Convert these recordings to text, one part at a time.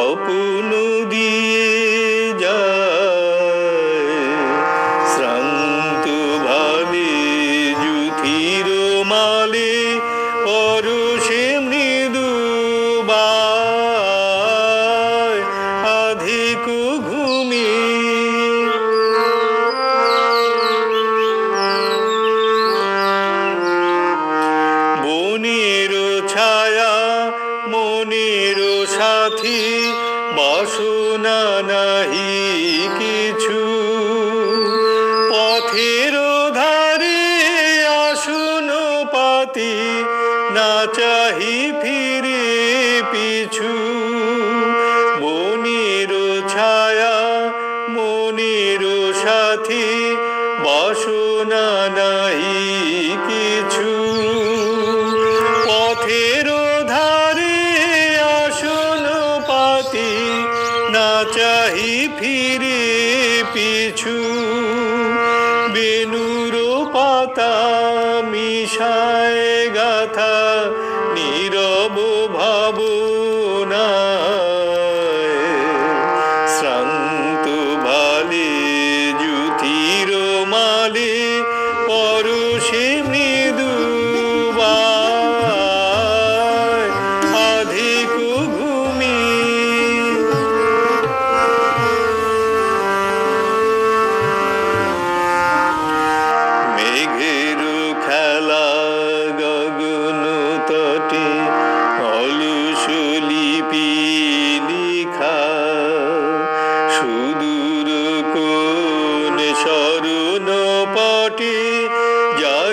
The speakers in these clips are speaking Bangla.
স্বপ্ন দিয়ে যা শ্রান্ত ভাবে যুথির মালে পরু বাসনা নাহি কিছু। পথের ধারে আসুন পাতি, না চাহি ফিরে পিছু। মনির ছায়া, মনির সাথী, বাসনা নাহি কিছু। পথের চাহি ফিরে পিছু। বেনুর পাতা মিশায় গাথা নীরব ভাবনায়। শ্রান্ত ভালে জুথির মালে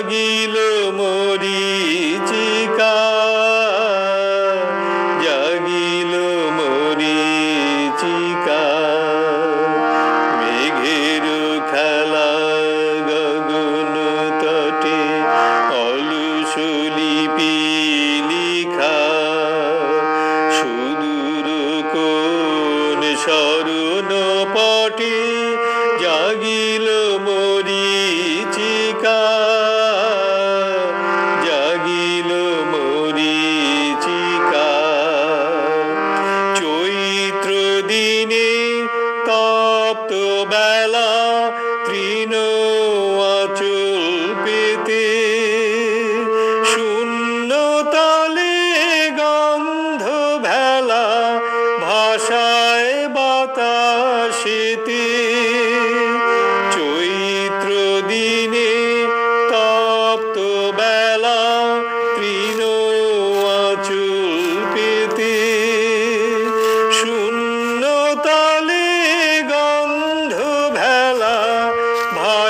জাগিল মরিচিকা জাগিল মরিচিকা মেঘের খেলা গগন তটে অলস লিপি লিখা সুদূর কোন স্মরণ পটে up to Balaam.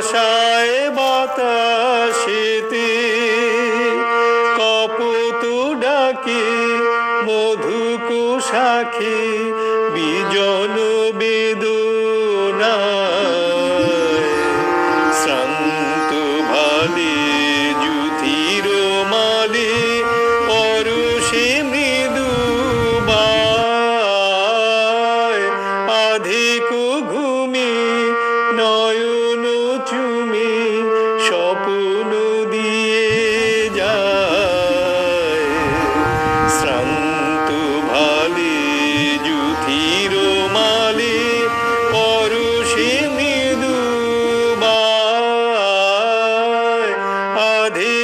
ভাষায় বাতাসেতে কপত ডাকে মধুকো সাখী বিজন স্বপ্ন দিয়ে যায়। শ্রান্ত ভালে যুথির মালে পরশে মৃদু আধে